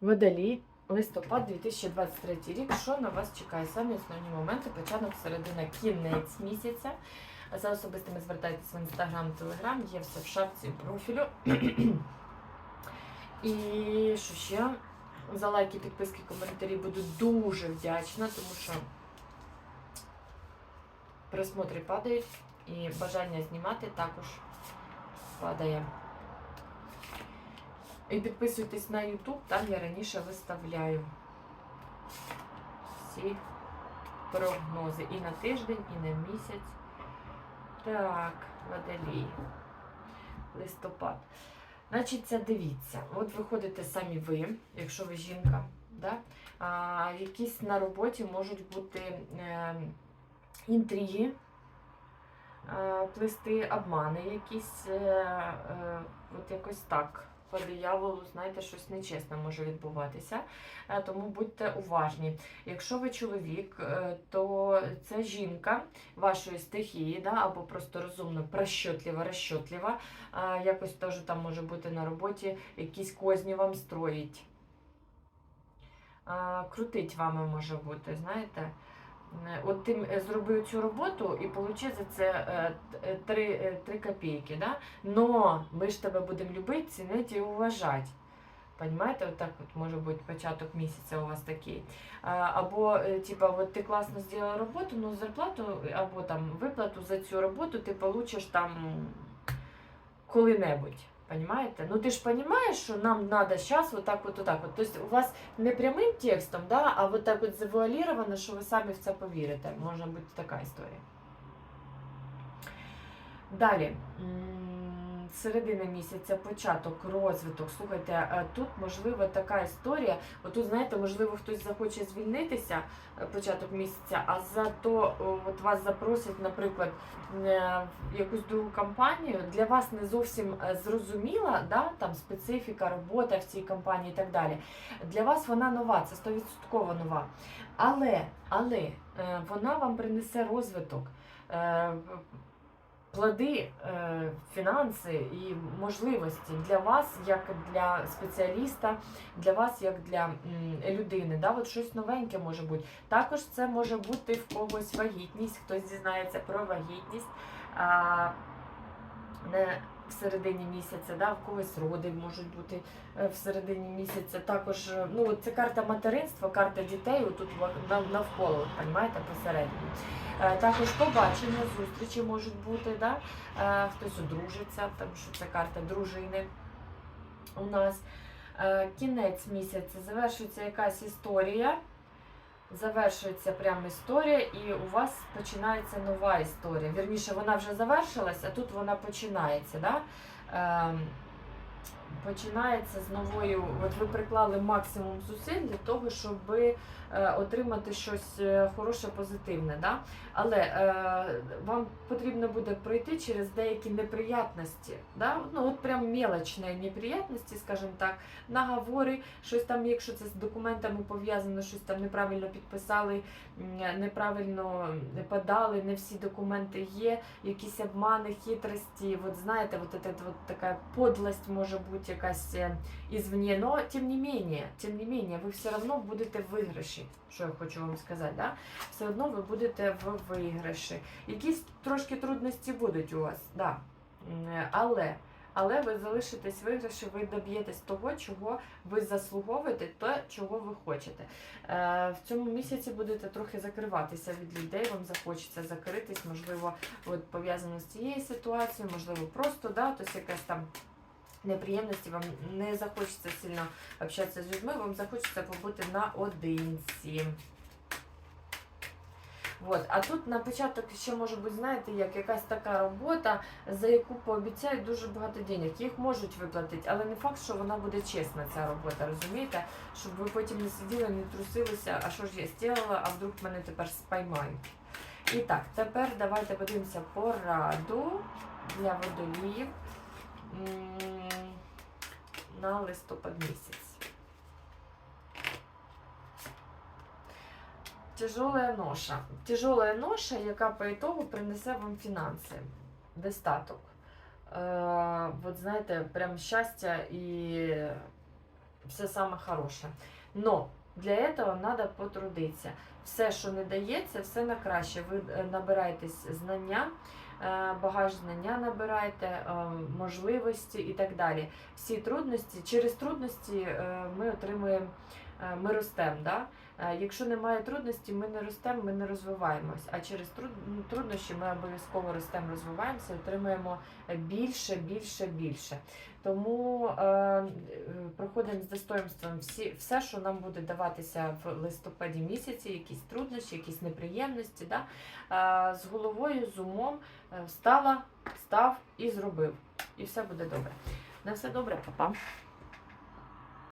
Водолій, листопад 2023 рік. Що на вас чекає? Самі основні моменти, початок, середина, кінець місяця. За особистими звертайтесь в інстаграм, телеграм, є все в шапці профілю. І що ще? За лайки, підписки, коментарі буду дуже вдячна, тому що просмотри падають і бажання знімати також падає. І підписуйтесь на YouTube, там я раніше виставляю всі прогнози і на тиждень, і на місяць. Так, водолій. Листопад. Значить, це дивіться. От виходите самі ви, якщо ви жінка, да? а, якісь на роботі можуть бути е, інтриги, е, плести обмани, якісь, е, е, от якось так. По дияволу, знаєте, щось нечесне може відбуватися, Е, тому будьте уважні. Якщо ви чоловік, е, то це жінка вашої стихії, да, або просто розумно, прощотлива, розчотлива. Е, Якось теж там може бути на роботі, якісь козні вам строїть. Крутить вами може бути, знаєте. Е, От ти е, зробив цю роботу і получив за це е, т- е, три, е, три копійки. Да? Но ми ж тебе будемо любити, цінити і уважати. Понимаєте, от так от може бути початок місяця у вас такий. Або, типа, от ти класно зробила роботу, ну зарплату або там виплату за цю роботу ти получиш там коли-небудь. Понимаете? Ну ты ж понимаешь, что нам надо сейчас вот так вот, вот так вот. То есть у вас не прямым текстом, да, а вот так вот завуалировано, що ви самі в це повірите. Може бути така історія. Далі. М, Середина місяця, початок, розвиток. Слухайте, е, тут можливо така історія. Отут, знаєте, можливо, хтось захоче звільнитися е, початок місяця, а зато от вас запросять, наприклад, е, в якусь другу компанію. Для вас не зовсім е, зрозуміла, да, там специфіка, робота в цій компанії і так далі. Для вас вона нова, це 100% нова. Але, але е, вона вам принесе розвиток. Плоди, е, фінанси і можливості для вас, як для спеціаліста, для вас, як для людини. Да? От щось новеньке може бути. Також це може бути в когось вагітність, хтось дізнається про вагітність. Не в середині місяця, да, в когось роди можуть бути е, в середині місяця. Також е, ну, це карта материнства, карта дітей, тут навколо, розумієте, посередині. Е, Також побачення, зустрічі можуть бути, да? Хтось одружиться, тому що це карта дружини у нас. Кінець місяця завершується якась історія. Завершується прям історія, і у вас починається нова історія. Вірніше, вона вже завершилась, а тут вона починається. Да? Починається з новою. От ви приклали максимум зусиль для того, щоб е, отримати щось е, хороше, позитивне. Да? Але е, вам потрібно буде пройти через деякі неприятності. Да? Ну, от прям мелочні неприятності, скажімо так, наговори, щось там, якщо це з документами пов'язано, щось там неправильно підписали, неправильно подали, не всі документи є, якісь обмани, хитрості. От знаєте, от, это, от така подлость може бути якась е, извне, но тим не менее, тим не менее, ви все одно будете в виграші, що я хочу вам сказати, да? все одно ви будете в виграші. Якісь трошки трудності будуть у вас, да. Але, але ви залишитесь виграші, ви доб'єтесь того, чого ви заслуговуєте, те, чого ви хочете. Е, в цьому місяці будете трохи закриватися від людей, вам захочеться закритись, можливо, пов'язано з цією ситуацією, можливо, просто, да, тобто якась там неприємності, вам не захочеться сильно общатися з людьми, вам захочеться побути наодинці. От. А тут на початок ще може бути, знаєте, як якась така робота, за яку пообіцяють дуже багато денег. Їх можуть виплатити, але не факт, що вона буде чесна, ця робота, розумієте? Щоб ви потім не сиділи, не трусилися, а що ж я зробила, а вдруг мене тепер спіймають. І так, тепер давайте подивимося пораду для водоліїв на листопад місяць. Тяжелая ноша. Тяжелая ноша, яка по ітогу принесе вам фінанси, достаток. Е, от знаєте, прям щастя і все саме хороше. Но для этого треба потрудитися. Все, що не дається, все на краще. Ви е, набираєтесь знання, багаж знання набираєте, е, можливості і так далі. Всі трудності, через трудності е, ми отримуємо, е, ми ростемо. Да? Е, Якщо немає трудності, ми не ростемо, ми не розвиваємось. А через ну, труднощі ми обов'язково ростемо, розвиваємося, отримуємо більше, більше, більше. Тому е, е, проходимо з достоинством всі, все, що нам буде даватися в листопаді місяці, якісь труднощі, якісь неприємності. Да? Е, з головою, з умом е, встала, став і зробив. І все буде добре. На все добре, папа.